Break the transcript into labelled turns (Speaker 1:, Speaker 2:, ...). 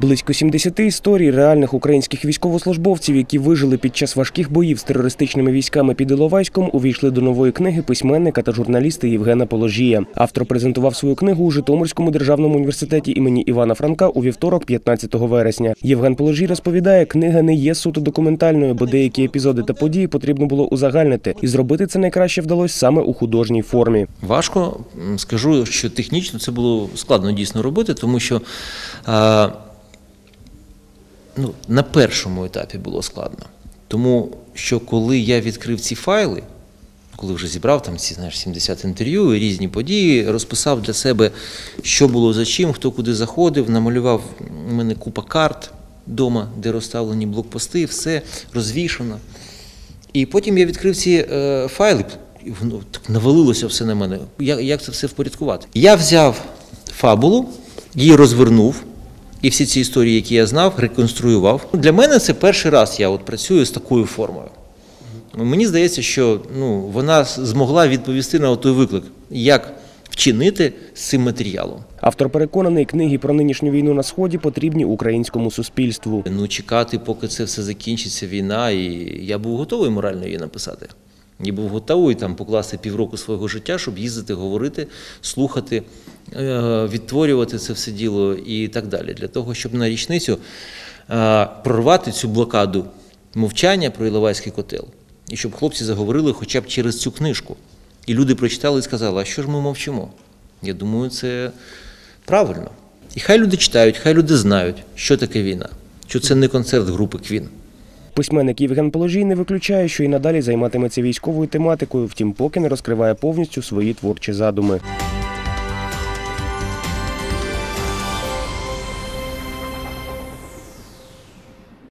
Speaker 1: Близько 70 історій реальних українських військовослужбовців, які вижили під час важких боїв з терористичними військами під Іловайськом, увійшли до нової книги письменника та журналіста Євгена Положія. Автор презентував свою книгу у Житомирському державному університеті імені Івана Франка у вівторок, 15 вересня. Євген Положій розповідає, книга не є суто документальною, бо деякі епізоди та події потрібно було узагальнити, і зробити це найкраще вдалося саме у художній формі.
Speaker 2: Важко скажу, що технічно це було складно дійсно робити, тому що ну, на першому етапі було складно. Тому що коли я відкрив ці файли, коли вже зібрав там ці знаєш, 70 інтерв'ю і різні події, розписав для себе, що було за чим, хто куди заходив, намалював у мене купа карт вдома, де розставлені блокпости, все розвішано. І потім я відкрив ці е, файли, і воно так навалилося все на мене. Як, як це все впорядкувати? Я взяв фабулу, її розвернув, і всі ці історії, які я знав, реконструював. Для мене це перший раз я от працюю з такою формою. Мені здається, що ну, вона змогла відповісти на той виклик, як вчинити з цим матеріалом.
Speaker 1: Автор переконаний, книги про нинішню війну на сході потрібні українському суспільству.
Speaker 2: Ну, чекати, поки це все закінчиться, війна, і я був готовий морально її написати. Я був готовий там покласти півроку свого життя, щоб їздити, говорити, слухати, е, відтворювати це все діло і так далі. Для того, щоб на річницю е, прорвати цю блокаду мовчання про Іловайський котел. І щоб хлопці заговорили хоча б через цю книжку. І люди прочитали і сказали, а що ж ми мовчимо? Я думаю, це правильно. І хай люди читають, хай люди знають, що таке війна, що це не концерт групи Квін.
Speaker 1: Письменник Євген Положій не виключає, що і надалі займатиметься військовою тематикою, втім, поки не розкриває повністю свої творчі задуми.